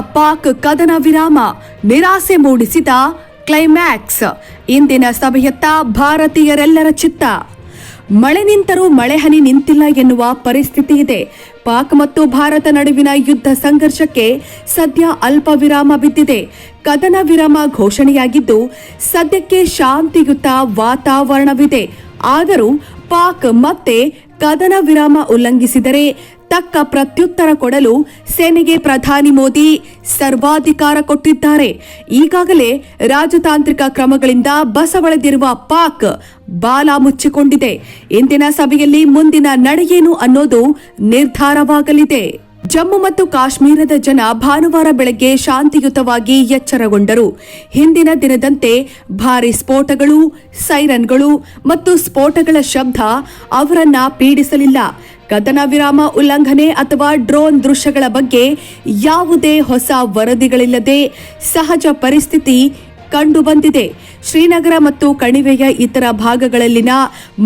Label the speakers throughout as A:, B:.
A: ಪಾಕ್ ಕದನ ವಿರಾಮ ನಿರಾಸೆ ಮೂಡಿಸಿದ ಕ್ಲೈಮ್ಯಾಕ್ಸ್. ಇಂದಿನ ಸಭೆಯತ್ತ ಭಾರತೀಯರೆಲ್ಲರ ಚಿತ್ತ. ಮಳೆ ನಿಂತರೂ ಮಳೆ ಹನಿ ನಿಂತಿಲ್ಲ ಎನ್ನುವ ಪರಿಸ್ಥಿತಿ ಇದೆ. ಪಾಕ್ ಮತ್ತು ಭಾರತ ನಡುವಿನ ಯುದ್ಧ ಸಂಘರ್ಷಕ್ಕೆ ಸದ್ಯ ಅಲ್ಪ ವಿರಾಮ ಬಿದ್ದಿದೆ. ಕದನ ವಿರಾಮ ಘೋಷಣೆಯಾಗಿದ್ದು, ಸದ್ಯಕ್ಕೆ ಶಾಂತಿಯುತ ವಾತಾವರಣವಿದೆ. ಆದರೂ ಪಾಕ್ ಮತ್ತೆ ಕದನ ವಿರಾಮ ಉಲ್ಲಂಘಿಸಿದರೆ ತಕ್ಕ ಪ್ರತ್ಯುತ್ತರ ಕೊಡಲು ಸೇನೆಗೆ ಪ್ರಧಾನಿ ಮೋದಿ ಸರ್ವಾಧಿಕಾರ ಕೊಟ್ಟಿದ್ದಾರೆ. ಈಗಾಗಲೇ ರಾಜತಾಂತ್ರಿಕ ಕ್ರಮಗಳಿಂದ ಬಸವಳೆದಿರುವ ಪಾಕ್ ಬಾಲ ಮುಚ್ಚಿಕೊಂಡಿದೆ. ಇಂದಿನ ಸಭೆಯಲ್ಲಿ ಮುಂದಿನ ನಡೆಯೇನು ಅನ್ನೋದು ನಿರ್ಧಾರವಾಗಲಿದೆ. ಜಮ್ಮು ಮತ್ತು ಕಾಶ್ಮೀರದ ಜನ ಭಾನುವಾರ ಬೆಳಗ್ಗೆ ಶಾಂತಿಯುತವಾಗಿ ಎಚ್ಚರಗೊಂಡರು. ಹಿಂದಿನ ದಿನದಂತೆ ಭಾರಿ ಸ್ಫೋಟಗಳು, ಸೈರನ್ಗಳು ಮತ್ತು ಸ್ಫೋಟಗಳ ಶಬ್ದ ಅವರನ್ನ ಪೀಡಿಸಲಿಲ್ಲ. ಕದನ ವಿರಾಮ ಉಲ್ಲಂಘನೆ ಅಥವಾ ಡ್ರೋನ್ ದೃಶ್ಯಗಳ ಬಗ್ಗೆ ಯಾವುದೇ ಹೊಸ ವರದಿಗಳಿಲ್ಲದೆ ಸಹಜ ಪರಿಸ್ಥಿತಿ ಕಂಡುಬಂದಿದೆ ಶ್ರೀನಗರ ಮತ್ತು ಕಣಿವೆಯ ಇತರ ಭಾಗಗಳಲ್ಲಿನ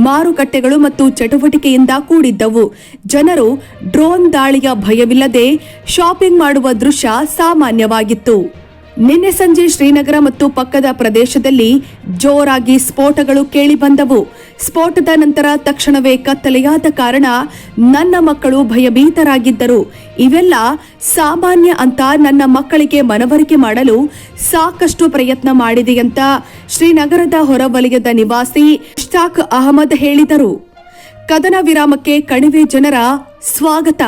A: ಮಾರುಕಟ್ಟೆಗಳು ಮತ್ತು ಚಟುವಟಿಕೆಯಿಂದ ಕೂಡಿದ್ದವು. ಜನರು ಡ್ರೋನ್ ದಾಳಿಯ ಭಯವಿಲ್ಲದೆ ಶಾಪಿಂಗ್ ಮಾಡುವ ದೃಶ್ಯ ಸಾಮಾನ್ಯವಾಗಿತ್ತು. ನಿನ್ನೆ ಸಂಜೆ ಶ್ರೀನಗರ ಮತ್ತು ಪಕ್ಕದ ಪ್ರದೇಶದಲ್ಲಿ ಜೋರಾಗಿ ಸ್ಫೋಟಗಳು ಕೇಳಿಬಂದವು ಸ್ಫೋಟದ ನಂತರ ತಕ್ಷಣವೇ ಕತ್ತಲೆಯಾದ ಕಾರಣ ನನ್ನ ಮಕ್ಕಳು ಭಯಭೀತರಾಗಿದ್ದರು. ಇವೆಲ್ಲ ಸಾಮಾನ್ಯ ಅಂತ ನನ್ನ ಮಕ್ಕಳಿಗೆ ಮನವರಿಕೆ ಮಾಡಲು ಸಾಕಷ್ಟು ಪ್ರಯತ್ನ ಮಾಡಿದೆಯಂತ ಶ್ರೀನಗರದ ಹೊರವಲಯದ ನಿವಾಸಿ ಇಷ್ತಾಕ್ ಅಹಮದ್ ಹೇಳಿದರು. ಕದನ ವಿರಾಮಕ್ಕೆ ಕಣಿವೆ ಜನರ ಸ್ವಾಗತ.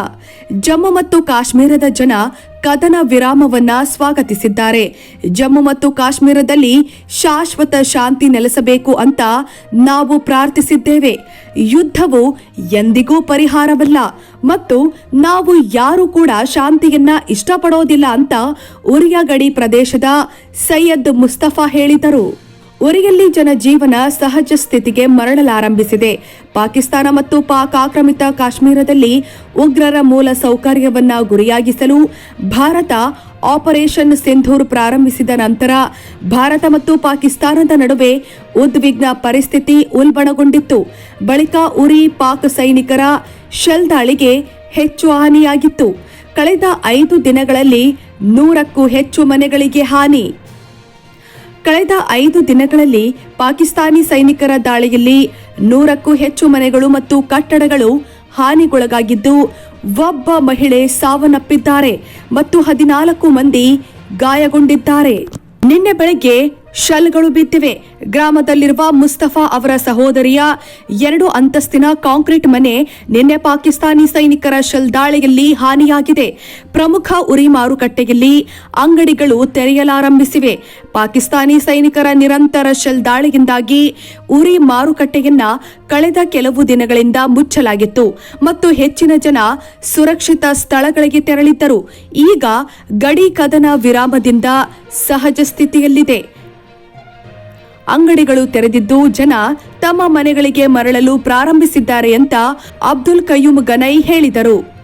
A: ಜಮ್ಮು ಮತ್ತು ಕಾಶ್ಮೀರದ ಜನ ಕದನ ವಿರಾಮವನ್ನ ಸ್ವಾಗತಿಸಿದ್ದಾರೆ. ಜಮ್ಮು ಮತ್ತು ಕಾಶ್ಮೀರದಲ್ಲಿ ಶಾಶ್ವತ ಶಾಂತಿ ನೆಲೆಸಬೇಕು ಅಂತ ನಾವು ಪ್ರಾರ್ಥಿಸಿದ್ದೇವೆ. ಯುದ್ಧವು ಎಂದಿಗೂ ಪರಿಹಾರವಲ್ಲ ಮತ್ತು ನಾವು ಯಾರು ಕೂಡ ಶಾಂತಿಯನ್ನ ಇಷ್ಟಪಡೋದಿಲ್ಲ ಅಂತ ಉರಿಯ ಗಡಿ ಪ್ರದೇಶದ ಸೈಯದ್ ಮುಸ್ತಫಾ ಹೇಳಿದರು. ಉರಿಯಲ್ಲಿ ಜನಜೀವನ ಸಹಜ ಸ್ಥಿತಿಗೆ ಮರಳಲಾರಂಭಿಸಿದೆ. ಪಾಕಿಸ್ತಾನ ಮತ್ತು ಪಾಕ್ ಆಕ್ರಮಿತ ಕಾಶ್ಮೀರದಲ್ಲಿ ಉಗ್ರರ ಮೂಲ ಸೌಕರ್ಯವನ್ನ ಗುರಿಯಾಗಿಸಲು ಭಾರತ ಆಪರೇಷನ್ ಸಿಂಧೂರ್ ಪ್ರಾರಂಭಿಸಿದ ನಂತರ ಭಾರತ ಮತ್ತು ಪಾಕಿಸ್ತಾನದ ನಡುವೆ ಉದ್ವಿಗ್ನ ಪರಿಸ್ಥಿತಿ ಉಲ್ಬಣಗೊಂಡಿತ್ತು. ಬಳಿಕ ಉರಿ ಪಾಕ್ ಸೈನಿಕರ ಶೆಲ್ ದಾಳಿಗೆ ಹೆಚ್ಚು ಹಾನಿಯಾಗಿತ್ತು. ಕಳೆದ ಐದು ದಿನಗಳಲ್ಲಿ ನೂರಕ್ಕೂ ಹೆಚ್ಚು ಮನೆಗಳಿಗೆ ಹಾನಿ. ಕಳೆದ ಐದು ದಿನಗಳಲ್ಲಿ ಪಾಕಿಸ್ತಾನಿ ಸೈನಿಕರ ದಾಳಿಯಲ್ಲಿ ನೂರಕ್ಕೂ ಹೆಚ್ಚು ಮನೆಗಳು ಮತ್ತು ಕಟ್ಟಡಗಳು ಹಾನಿಗೊಳಗಾಗಿದ್ದು, ಒಬ್ಬ ಮಹಿಳೆ ಸಾವನ್ನಪ್ಪಿದ್ದಾರೆ ಮತ್ತು ಹದಿನಾಲ್ಕು ಮಂದಿ ಗಾಯಗೊಂಡಿದ್ದಾರೆ. ನಿನ್ನೆ ಬೆಳಗ್ಗೆ ಶಲ್ಗಳು ಬಿದ್ದಿವೆ. ಗ್ರಾಮದಲ್ಲಿರುವ ಮುಸ್ತಫಾ ಅವರ ಸಹೋದರಿಯ ಎರಡು ಅಂತಸ್ತಿನ ಕಾಂಕ್ರೀಟ್ ಮನೆ ನಿನ್ನೆ ಪಾಕಿಸ್ತಾನಿ ಸೈನಿಕರ ಶೆಲ್ ದಾಳಿಯಲ್ಲಿ ಹಾನಿಯಾಗಿದೆ. ಪ್ರಮುಖ ಉರಿ ಮಾರುಕಟ್ಟೆಯಲ್ಲಿ ಅಂಗಡಿಗಳು ತೆರೆಯಲಾರಂಭಿಸಿವೆ. ಪಾಕಿಸ್ತಾನಿ ಸೈನಿಕರ ನಿರಂತರ ಶೆಲ್ ದಾಳಿಯಿಂದಾಗಿ ಉರಿ ಮಾರುಕಟ್ಟೆಯನ್ನ ಕಳೆದ ಕೆಲವು ದಿನಗಳಿಂದ ಮುಚ್ಚಲಾಗಿತ್ತು ಮತ್ತು ಹೆಚ್ಚಿನ ಜನ ಸುರಕ್ಷಿತ ಸ್ಥಳಗಳಿಗೆ ತೆರಳಿದ್ದರು. ಈಗ ಗಡಿ ಕದನ ವಿರಾಮದಿಂದ ಸಹಜ ಸ್ಥಿತಿಯಲ್ಲಿದೆ ಅಂಗಡಿಗಳು ತೆರೆದಿದ್ದು ಜನ ತಮ್ಮ ಮನೆಗಳಿಗೆ ಮರಳಲು ಪ್ರಾರಂಭಿಸಿದ್ದಾರೆ ಅಂತ ಅಬ್ದುಲ್ ಕಯೂಮ್ ಗನೈ ಹೇಳಿದರು.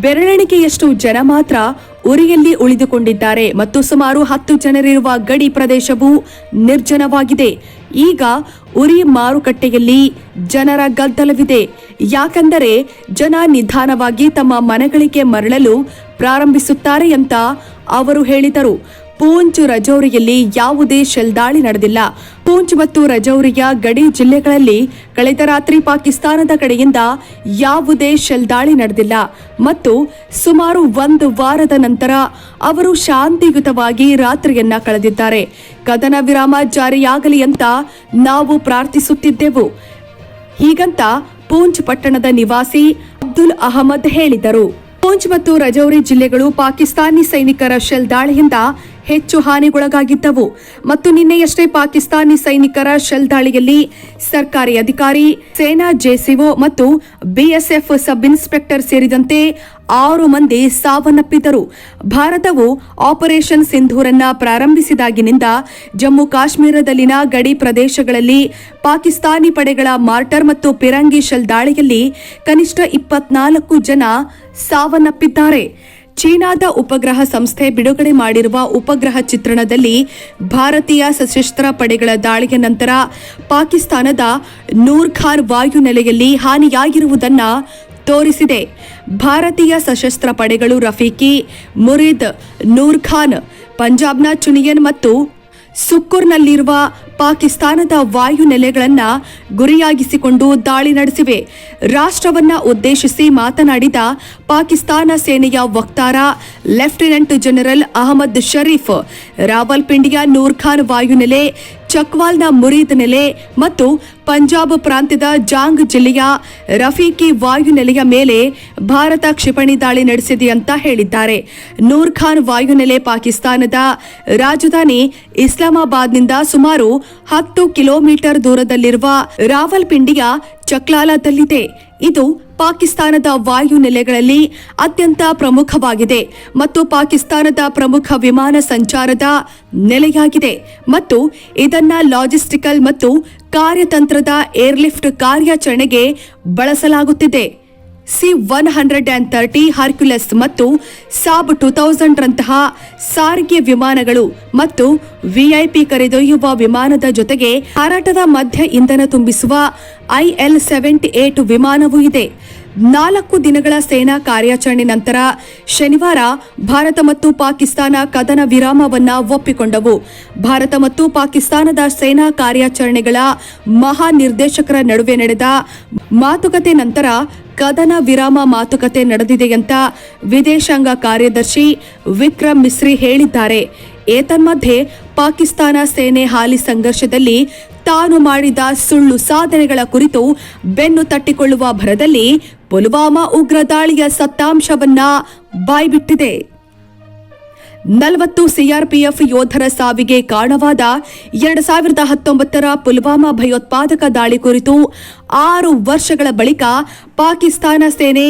A: ಬೆರಳೆಣಿಕೆಯಷ್ಟು ಜನ ಮಾತ್ರ ಉರಿಯಲ್ಲಿ ಉಳಿದುಕೊಂಡಿದ್ದಾರೆ ಮತ್ತು ಸುಮಾರು ಹತ್ತು ಜನರಿರುವ ಗಡಿ ಪ್ರದೇಶವು ನಿರ್ಜನವಾಗಿದೆ. ಈಗ ಉರಿ ಮಾರುಕಟ್ಟೆಯಲ್ಲಿ ಜನರ ಗದ್ದಲವಿದೆ. ಯಾಕೆಂದರೆ ಜನ ನಿಧಾನವಾಗಿ ತಮ್ಮ ಮನೆಗಳಿಗೆ ಮರಳಲು ಪ್ರಾರಂಭಿಸುತ್ತಾರೆ ಅಂತ ಅವರು ಹೇಳಿದರು. ಪೂಂಚ್ ರಜೌರಿಯಲ್ಲಿ ಯಾವುದೇ ಶೆಲ್ ದಾಳಿ ನಡೆದಿಲ್ಲ. ಪೂಂಚ್ ಮತ್ತು ರಜೌರಿಯ ಗಡಿ ಜಿಲ್ಲೆಗಳಲ್ಲಿ ಕಳೆದ ರಾತ್ರಿ ಪಾಕಿಸ್ತಾನದ ಕಡೆಯಿಂದ ಯಾವುದೇ ಶೆಲ್ ದಾಳಿ ನಡೆದಿಲ್ಲ ಮತ್ತು ಸುಮಾರು ಒಂದು ವಾರದ ನಂತರ ಅವರು ಶಾಂತಿಯುತವಾಗಿ ರಾತ್ರಿಯನ್ನ ಕಳೆದಿದ್ದಾರೆ. ಕದನ ವಿರಾಮ ಜಾರಿಯಾಗಲಿ ಅಂತ ನಾವು ಪ್ರಾರ್ಥಿಸುತ್ತಿದ್ದೆವು. ಹೀಗಂತ ಪೂಂಚ್ ಪಟ್ಟಣದ ನಿವಾಸಿ ಅಬ್ದುಲ್ ಅಹಮದ್ ಹೇಳಿದರು. ಪೂಂಚ್ ಮತ್ತು ರಜೌರಿ ಜಿಲ್ಲೆಗಳು ಪಾಕಿಸ್ತಾನಿ ಸೈನಿಕರ ಶೆಲ್ ದಾಳಿಯಿಂದ ಹೆಚ್ಚು ಹಾನಿಗೊಳಗಾಗಿದ್ದವು ಮತ್ತು ನಿನ್ನೆಯಷ್ಟೇ ಪಾಕಿಸ್ತಾನಿ ಸೈನಿಕರ ಶೆಲ್ ದಾಳಿಯಲ್ಲಿ ಸರ್ಕಾರಿ ಅಧಿಕಾರಿ, ಸೇನಾ ಜೆಸಿಒ ಮತ್ತು ಬಿಎಸ್ಎಫ್ ಸಬ್ ಇನ್ಸ್ಪೆಕ್ಟರ್ ಸೇರಿದಂತೆ ಆರು ಮಂದಿ ಸಾವನ್ನಪ್ಪಿದ್ದರು. ಭಾರತವು ಆಪರೇಷನ್ ಸಿಂಧೂರನ್ನ ಪ್ರಾರಂಭಿಸಿದಾಗಿನಿಂದ ಜಮ್ಮು ಕಾಶ್ಮೀರದಲ್ಲಿನ ಗಡಿ ಪ್ರದೇಶಗಳಲ್ಲಿ ಪಾಕಿಸ್ತಾನಿ ಪಡೆಗಳ ಮಾರ್ಟರ್ ಮತ್ತು ಪಿರಂಗಿ ಶೆಲ್ ದಾಳಿಯಲ್ಲಿ ಕನಿಷ್ಠ ಇಪ್ಪತ್ನಾಲ್ಕು ಜನ ಸಾವನ್ನಪ್ಪಿದ್ದಾರೆ. ಚೀನಾದ ಉಪಗ್ರಹ ಸಂಸ್ಥೆ ಬಿಡುಗಡೆ ಮಾಡಿರುವ ಉಪಗ್ರಹ ಚಿತ್ರಣದಲ್ಲಿ ಭಾರತೀಯ ಸಶಸ್ತ್ರ ಪಡೆಗಳ ದಾಳಿಯ ನಂತರ ಪಾಕಿಸ್ತಾನದ ನೂರ್ಖಾರ್ ವಾಯುನೆಲೆಯಲ್ಲಿ ಹಾನಿಯಾಗಿರುವುದನ್ನು ತೋರಿಸಿದೆ. ಭಾರತೀಯ ಸಶಸ್ತ್ರ ಪಡೆಗಳು ರಫೀಕಿ, ಮುರಿದ್, ನೂರ್ಖಾನ್, ಪಂಜಾಬ್ನ ಚುನಿಯನ್ ಮತ್ತು ಸುಕ್ಕೂರ್ನಲ್ಲಿರುವ ಪಾಕಿಸ್ತಾನದ ವಾಯು ನೆಲೆಗಳನ್ನ ಗುರಿಯಾಗಿಸಿಕೊಂಡು ದಾಳಿ ನಡೆಸಿವೆ. ರಾಷ್ಟ್ರವನ್ನ ಉದ್ದೇಶಿಸಿ ಮಾತನಾಡಿದ ಪಾಕಿಸ್ತಾನ ಸೇನೆಯ ವಕ್ತಾರ, ಲೆಫ್ಟಿನೆಂಟ್ ಜನರಲ್ ಅಹಮದ್ ಷರೀಫ್ ರಾವಲ್ಪಿಂಡಿಯ ನೂರ್ಖಾನ್ ವಾಯುನೆಲೆ ಚಕ್ವಾಲ್ನ ಮುರೀದ್ ನೆಲೆ ಮತ್ತು ಪಂಜಾಬ್ ಪ್ರಾಂತ್ಯದ ಜಾಂಗ್ ಜಿಲ್ಲೆಯ ರಫೀಕಿ ವಾಯುನೆಲೆಯ ಮೇಲೆ ಭಾರತ ಕ್ಷಿಪಣಿ ದಾಳಿ ನಡೆಸಿದೆ ಅಂತ ಹೇಳಿದ್ದಾರೆ. ನೂರ್ ಖಾನ್ ವಾಯುನೆಲೆ ಪಾಕಿಸ್ತಾನದ ರಾಜಧಾನಿ ಇಸ್ಲಾಮಾಬಾದ್ನಿಂದ ಸುಮಾರು ಹತ್ತು ಕಿಲೋಮೀಟರ್ ದೂರದಲ್ಲಿರುವ ರಾವಲ್ಪಿಂಡಿಯ ಚಕ್ಲಾಲದಲ್ಲಿದೆ. ಇದು ಪಾಕಿಸ್ತಾನದ ವಾಯು ನೆಲೆಗಳಲ್ಲಿ ಅತ್ಯಂತ ಪ್ರಮುಖವಾಗಿದೆ ಮತ್ತು ಪಾಕಿಸ್ತಾನದ ಪ್ರಮುಖ ವಿಮಾನ ಸಂಚಾರದ ನೆಲೆಯಾಗಿದೆ ಮತ್ತು ಇದನ್ನ ಲಾಜಿಸ್ಟಿಕಲ್ ಮತ್ತು ಕಾರ್ಯತಂತ್ರದ ಏರ್ಲಿಫ್ಟ್ ಕಾರ್ಯಾಚರಣೆಗೆ ಬಳಸಲಾಗುತ್ತಿದೆ. C one hundred and thirty Hercules ಮತ್ತು ಸಾಬ್ ಟೂ ತೌಸಂಡ್ ರಂತಹ ಸಾರಿಗೆ ವಿಮಾನಗಳು ಮತ್ತು ವಿಐಪಿ ಕರೆದೊಯ್ಯುವ ವಿಮಾನದ ಜೊತೆಗೆ ಹಾರಾಟದ ಮಧ್ಯ ಇಂಧನ ತುಂಬಿಸುವ ಐಎಲ್ ಸೆವೆಂಟಿ ಏಟ್ ವಿಮಾನವೂ ಇದೆ. ನಾಲ್ಕು ದಿನಗಳ ಸೇನಾ ಕಾರ್ಯಾಚರಣೆ ನಂತರ ಶನಿವಾರ ಭಾರತ ಮತ್ತು ಪಾಕಿಸ್ತಾನ ಕದನ ವಿರಾಮವನ್ನು ಒಪ್ಪಿಕೊಂಡವು. ಭಾರತ ಮತ್ತು ಪಾಕಿಸ್ತಾನದ ಸೇನಾ ಕಾರ್ಯಾಚರಣೆಗಳ ಮಹಾ ನಿರ್ದೇಶಕರ ನಡುವೆ ನಡೆದ ಮಾತುಕತೆ ನಂತರ ಕದನ ವಿರಾಮ ಮಾತುಕತೆ ನಡೆದಿದೆ ಅಂತ ವಿದೇಶಾಂಗ ಕಾರ್ಯದರ್ಶಿ ವಿಕ್ರಮ್ ಮಿಸ್ರಿ ಹೇಳಿದ್ದಾರೆ. ಏತನ್ಮಧ್ಯೆ ಪಾಕಿಸ್ತಾನ ಸೇನೆ ಹಾಲಿ ಸಂಘರ್ಷದಲ್ಲಿ ತಾನು ಮಾಡಿದ ಸುಳ್ಳು ಸಾಧನೆಗಳ ಕುರಿತು ಬೆನ್ನು ತಟ್ಟಿಕೊಳ್ಳುವ ಭರದಲ್ಲಿ ಪುಲ್ವಾಮಾ ಉಗ್ರ ದಾಳಿಯ ಸತ್ತಾಂಶವನ್ನ ಬಾಯ್ಬಿಟ್ಟಿದೆ. ನಲವತ್ತು ಸಿಆರ್ಪಿಎಫ್ ಯೋಧರ ಸಾವಿಗೆ ಕಾರಣವಾದ ಎರಡು ಸಾವಿರದ ಹತ್ತೊಂಬತ್ತರ ಪುಲ್ವಾಮಾ ಭಯೋತ್ಪಾದಕ ದಾಳಿ ಕುರಿತು ಆರು ವರ್ಷಗಳ ಬಳಿಕ ಪಾಕಿಸ್ತಾನ ಸೇನೆ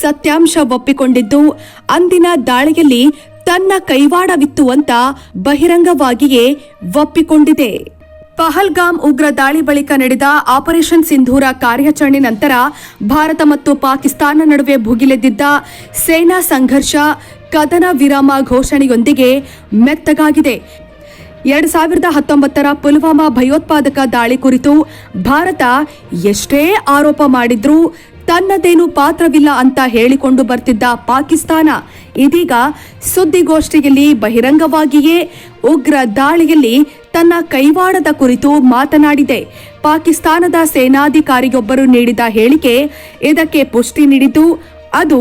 A: ಸತ್ಯಾಂಶ ಒಪ್ಪಿಕೊಂಡಿದ್ದು, ಅಂದಿನ ದಾಳಿಯಲ್ಲಿ ತನ್ನ ಕೈವಾಡವಿತ್ತು ಅಂತ ಬಹಿರಂಗವಾಗಿಯೇ ಒಪ್ಪಿಕೊಂಡಿದೆ. ಪಹಲ್ಗಾಮ್ ಉಗ್ರ ದಾಳಿ ಬಳಿಕ ನಡೆದ ಆಪರೇಷನ್ ಸಿಂಧೂರ ಕಾರ್ಯಾಚರಣೆ ನಂತರ ಭಾರತ ಮತ್ತು ಪಾಕಿಸ್ತಾನ ನಡುವೆ ಭುಗಿಲೆದ್ದಿದ್ದ ಸೇನಾ ಸಂಘರ್ಷ ಕದನ ವಿರಾಮ ಘೋಷಣೆಯೊಂದಿಗೆ ಮೆತ್ತಗಾಗಿದೆ. ಎರಡ್ ಸಾವಿರದ ಹತ್ತೊಂಬತ್ತರ ಪುಲ್ವಾಮಾ ಭಯೋತ್ಪಾದಕ ದಾಳಿ ಕುರಿತು ಭಾರತ ಎಷ್ಟೇ ಆರೋಪ ಮಾಡಿದ್ರೂ ತನ್ನದೇನು ಪಾತ್ರವಿಲ್ಲ ಅಂತ ಹೇಳಿಕೊಂಡು ಬರ್ತಿದ್ದ ಪಾಕಿಸ್ತಾನ ಇದೀಗ ಸುದ್ದಿಗೋಷ್ಠಿಯಲ್ಲಿ ಬಹಿರಂಗವಾಗಿಯೇ ಉಗ್ರ ದಾಳಿಯಲ್ಲಿ ತನ್ನ ಕೈವಾಡದ ಕುರಿತು ಮಾತನಾಡಿದೆ. ಪಾಕಿಸ್ತಾನದ ಸೇನಾಧಿಕಾರಿಯೊಬ್ಬರು ನೀಡಿದ ಹೇಳಿಕೆ ಇದಕ್ಕೆ ಪುಷ್ಟಿ ನೀಡಿದ್ದು, ಅದು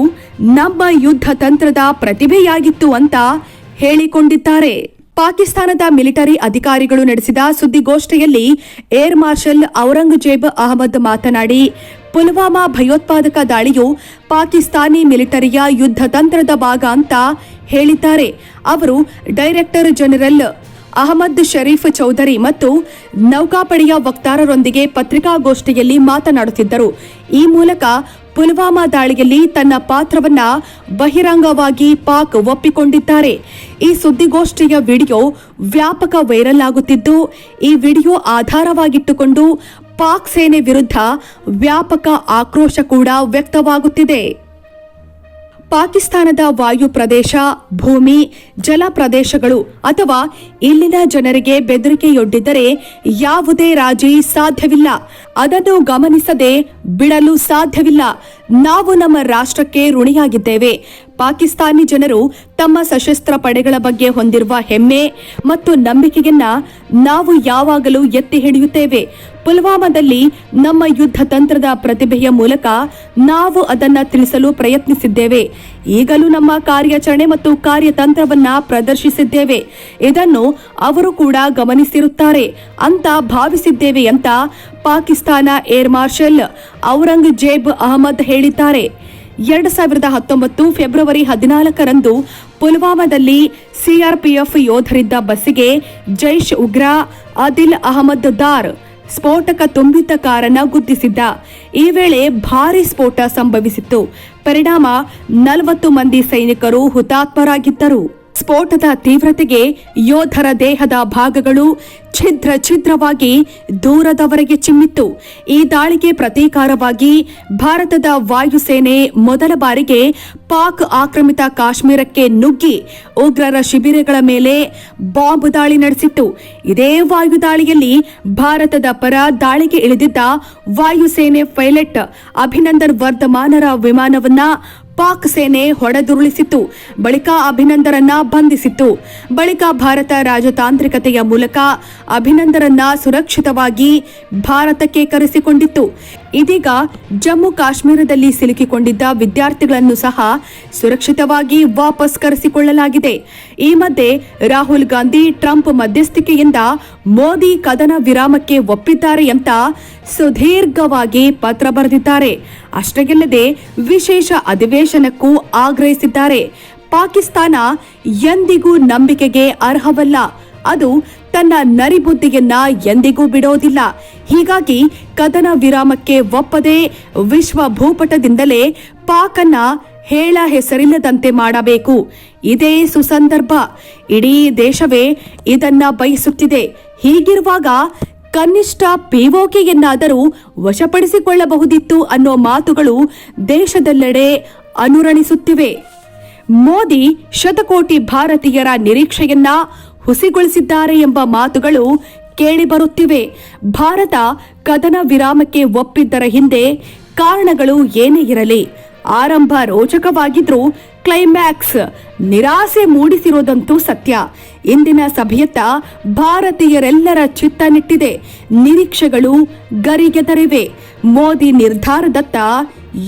A: ನಮ್ಮ ಯುದ್ಧ ತಂತ್ರದ ಪ್ರತಿಭೆಯಾಗಿತ್ತು ಅಂತ ಹೇಳಿಕೊಂಡಿದ್ದಾರೆ. ಪಾಕಿಸ್ತಾನದ ಮಿಲಿಟರಿ ಅಧಿಕಾರಿಗಳು ನಡೆಸಿದ ಸುದ್ದಿಗೋಷ್ಠಿಯಲ್ಲಿ ಏರ್ ಮಾರ್ಷಲ್ ಔರಂಗಜೇಬ್ ಅಹಮದ್ ಮಾತನಾಡಿ, ಪುಲ್ವಾಮಾ ಭಯೋತ್ಪಾದಕ ದಾಳಿಯು ಪಾಕಿಸ್ತಾನಿ ಮಿಲಿಟರಿಯ ಯುದ್ಧ ತಂತ್ರದ ಭಾಗ ಅಂತ ಹೇಳಿದ್ದಾರೆ. ಅವರು ಡೈರೆಕ್ಟರ್ ಜನರಲ್ ಅಹಮದ್ ಶರೀಫ್ ಚೌಧರಿ ಮತ್ತು ನೌಕಾಪಡೆಯ ವಕ್ತಾರರೊಂದಿಗೆ ಪತ್ರಿಕಾಗೋಷ್ಠಿಯಲ್ಲಿ ಮಾತನಾಡುತ್ತಿದ್ದರು. ಈ ಮೂಲಕ ಪುಲ್ವಾಮಾ ದಾಳಿಯಲ್ಲಿ ತನ್ನ ಪಾತ್ರವನ್ನ ಬಹಿರಂಗವಾಗಿ ಪಾಕ್ ಒಪ್ಪಿಕೊಂಡಿದ್ದಾರೆ. ಈ ಸುದ್ದಿಗೋಷ್ಠಿಯ ವಿಡಿಯೋ ವ್ಯಾಪಕ ವೈರಲ್ ಆಗುತ್ತಿದ್ದು, ಈ ವಿಡಿಯೋ ಆಧಾರವಾಗಿಟ್ಟುಕೊಂಡು ಪಾಕ್ ಸೇನೆ ವಿರುದ್ಧ ವ್ಯಾಪಕ ಆಕ್ರೋಶ ಕೂಡ ವ್ಯಕ್ತವಾಗುತ್ತಿದೆ. ಪಾಕಿಸ್ತಾನದ ವಾಯು ಪ್ರದೇಶ, ಭೂಮಿ, ಜಲ ಪ್ರದೇಶಗಳು ಅಥವಾ ಇಲ್ಲಿನ ಜನರಿಗೆ ಬೆದರಿಕೆಯೊಡ್ಡಿದ್ದರೆ ಯಾವುದೇ ರಾಜಿ ಸಾಧ್ಯವಿಲ್ಲ. ಅದನ್ನು ಗಮನಿಸದೆ ಬಿಡಲು ಸಾಧ್ಯವಿಲ್ಲ. ನಾವು ನಮ್ಮ ರಾಷ್ಟ್ರಕ್ಕೆ ಋಣಿಯಾಗಿದ್ದೇವೆ. ಪಾಕಿಸ್ತಾನಿ ಜನರು ತಮ್ಮ ಸಶಸ್ತ್ರ ಪಡೆಗಳ ಬಗ್ಗೆ ಹೊಂದಿರುವ ಹೆಮ್ಮೆ ಮತ್ತು ನಂಬಿಕೆಯನ್ನ ನಾವು ಯಾವಾಗಲೂ ಎತ್ತಿ ಹಿಡಿಯುತ್ತೇವೆ. ಪುಲ್ವಾಮಾದಲ್ಲಿ ನಮ್ಮ ಯುದ್ಧ ತಂತ್ರದ ಪ್ರತಿಭೆಯ ಮೂಲಕ ನಾವು ಅದನ್ನು ತಿಳಿಸಲು ಪ್ರಯತ್ನಿಸಿದ್ದೇವೆ. ಈಗಲೂ ನಮ್ಮ ಕಾರ್ಯಾಚರಣೆ ಮತ್ತು ಕಾರ್ಯತಂತ್ರವನ್ನ ಪ್ರದರ್ಶಿಸಿದ್ದೇವೆ. ಇದನ್ನು ಅವರು ಕೂಡ ಗಮನಿಸಿರುತ್ತಾರೆ ಅಂತ ಭಾವಿಸಿದ್ದೇವೆ ಅಂತ ಪಾಕಿಸ್ತಾನ ಏರ್ ಮಾರ್ಷಲ್ ಔರಂಗಜೇಬ್ ಅಹಮದ್ ಹೇಳಿದ್ದಾರೆ. ಎರಡು ಸಾವಿರದ ಹತ್ತೊಂಬತ್ತು ಫೆಬ್ರವರಿ ಹದಿನಾಲ್ಕರಂದು ಪುಲ್ವಾಮಾದಲ್ಲಿ ಸಿಆರ್ಪಿಎಫ್ ಯೋಧರಿದ್ದ ಬಸ್ಸಿಗೆ ಜೈಷ್ ಉಗ್ರ ಅದಿಲ್ ಅಹಮದ್ ದಾರ್ ಸ್ಫೋಟಕ ತುಂಬಿದ್ದ ಕಾರನ್ನ ಗುದ್ದಿಸಿದ್ದ. ಈ ವೇಳೆ ಭಾರೀ ಸ್ಫೋಟ ಸಂಭವಿಸಿತ್ತು. ಪರಿಣಾಮ ನಲವತ್ತು ಮಂದಿ ಸೈನಿಕರು ಹುತಾತ್ಮರಾಗಿದ್ದರು. ಸ್ಫೋಟದ ತೀವ್ರತೆಗೆ ಯೋಧರ ದೇಹದ ಭಾಗಗಳು ಛಿದ್ರ ಛಿದ್ರವಾಗಿ ದೂರದವರೆಗೆ ಚಿಮ್ಮಿತ್ತು. ಈ ದಾಳಿಗೆ ಪ್ರತೀಕಾರವಾಗಿ ಭಾರತದ ವಾಯುಸೇನೆ ಮೊದಲ ಬಾರಿಗೆ ಪಾಕ್ ಆಕ್ರಮಿತ ಕಾಶ್ಮೀರಕ್ಕೆ ನುಗ್ಗಿ ಉಗ್ರರ ಶಿಬಿರಗಳ ಮೇಲೆ ಬಾಂಬ್ ದಾಳಿ ನಡೆಸಿತ್ತು. ಇದೇ ವಾಯು ದಾಳಿಯಲ್ಲಿ ಭಾರತದ ಪರ ದಾಳಿಗೆ ಇಳಿದಿದ್ದ ವಾಯುಸೇನೆ ಪೈಲಟ್ ಅಭಿನಂದನ್ ವರ್ಧಮಾನರ ವಿಮಾನವನ್ನ ಪಾಕ್ ಸೇನೆ ಹೊಡೆದುರುಳಿಸಿತ್ತು. ಬಳಿಕ ಅಭಿನಂದರನ್ನ ಬಂಧಿಸಿತ್ತು. ಬಳಿಕ ಭಾರತ ರಾಜತಾಂತ್ರಿಕತೆಯ ಮೂಲಕ ಅಭಿನಂದರನ್ನ ಸುರಕ್ಷಿತವಾಗಿ ಭಾರತಕ್ಕೆ ಕರೆಸಿಕೊಂಡಿತ್ತು. ಇದೀಗ ಜಮ್ಮು ಕಾಶ್ಮೀರದಲ್ಲಿ ಸಿಲುಕಿಕೊಂಡಿದ್ದ ವಿದ್ಯಾರ್ಥಿಗಳನ್ನು ಸಹ ಸುರಕ್ಷಿತವಾಗಿ ವಾಪಸ್ ಕರೆಸಿಕೊಳ್ಳಲಾಗಿದೆ. ಈ ಮಧ್ಯೆ ರಾಹುಲ್ ಗಾಂಧಿ ಟ್ರಂಪ್ ಮಧ್ಯಸ್ಥಿಕೆಯಿಂದ ಮೋದಿ ಕದನ ವಿರಾಮಕ್ಕೆ ಒಪ್ಪಿದ್ದಾರೆ ಅಂತ ಸುದೀರ್ಘವಾಗಿ ಪತ್ರ ಬರೆದಿದ್ದಾರೆ. ಅಷ್ಟೇ ವಿಶೇಷ ಅಧಿವೇಶನಕ್ಕೂ ಆಗ್ರಹಿಸಿದ್ದಾರೆ. ಪಾಕಿಸ್ತಾನ ಎಂದಿಗೂ ನಂಬಿಕೆಗೆ ಅರ್ಹವಲ್ಲ. ಅದು ತನ್ನ ನರಿಬುದ್ಧಿಯನ್ನ ಎಂದಿಗೂ ಬಿಡೋದಿಲ್ಲ. ಹೀಗಾಗಿ ಕದನ ವಿರಾಮಕ್ಕೆ ಒಪ್ಪದೆ ವಿಶ್ವ ಭೂಪಟದಿಂದಲೇ ಪಾಕನ್ನ ಹೇಳ ಹೆಸರಿಲ್ಲದಂತೆ ಮಾಡಬೇಕು. ಇದೇ ಸುಸಂದರ್ಭ. ಇಡೀ ದೇಶವೇ ಇದನ್ನ ಬಯಸುತ್ತಿದೆ. ಹೀಗಿರುವಾಗ ಕನಿಷ್ಠ ಪಿಒಕೆಯನ್ನಾದರೂ ವಶಪಡಿಸಿಕೊಳ್ಳಬಹುದಿತ್ತು ಅನ್ನೋ ಮಾತುಗಳು ದೇಶದೆಲ್ಲೆಡೆ ಅನುರಣಿಸುತ್ತಿವೆ. ಮೋದಿ ಶತಕೋಟಿ ಭಾರತೀಯರ ನಿರೀಕ್ಷೆಯನ್ನ ಹುಸಿಗೊಳಿಸಿದ್ದಾರೆ ಎಂಬ ಮಾತುಗಳು ಕೇಳಿಬರುತ್ತಿವೆ. ಭಾರತ ಕದನ ವಿರಾಮಕ್ಕೆ ಒಪ್ಪಿದ್ದರ ಹಿಂದೆ ಕಾರಣಗಳು ಏನೇ ಇರಲಿ ಆರಂಭ ರೋಚಕವಾಗಿದ್ರೂ ಕ್ಲೈಮ್ಯಾಕ್ಸ್ ನಿರಾಸೆ ಮೂಡಿಸಿರೋದಂತೂ ಸತ್ಯ. ಇಂದಿನ ಸಭೆಯತ್ತ ಭಾರತೀಯರೆಲ್ಲರ ಚಿತ್ತ ನಿಟ್ಟಿದೆ. ನಿರೀಕ್ಷೆಗಳು ಗರಿಗೆದರಿವೆ. ಮೋದಿ ನಿರ್ಧಾರದತ್ತ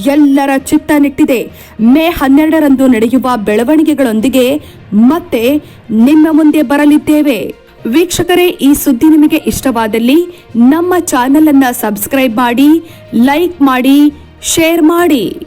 A: ಎಲ್ಲರ ಚಿತ್ತ ನಿಟ್ಟಿದೆ. ಮೇ ಹನ್ನೆರಡರಂದು ನಡೆಯುವ ಬೆಳವಣಿಗೆಗಳೊಂದಿಗೆ ಮತ್ತೆ ನಿಮ್ಮ ಮುಂದೆ ಬರಲಿದ್ದೇವೆ. ವೀಕ್ಷಕರೇ, ಈ ಸುದ್ದಿ ನಿಮಗೆ ಇಷ್ಟವಾದಲ್ಲಿ ನಮ್ಮ ಚಾನೆಲ್ ಅನ್ನ ಸಬ್ಸ್ಕ್ರೈಬ್ ಮಾಡಿ, ಲೈಕ್ ಮಾಡಿ, ಶೇರ್ ಮಾಡಿ.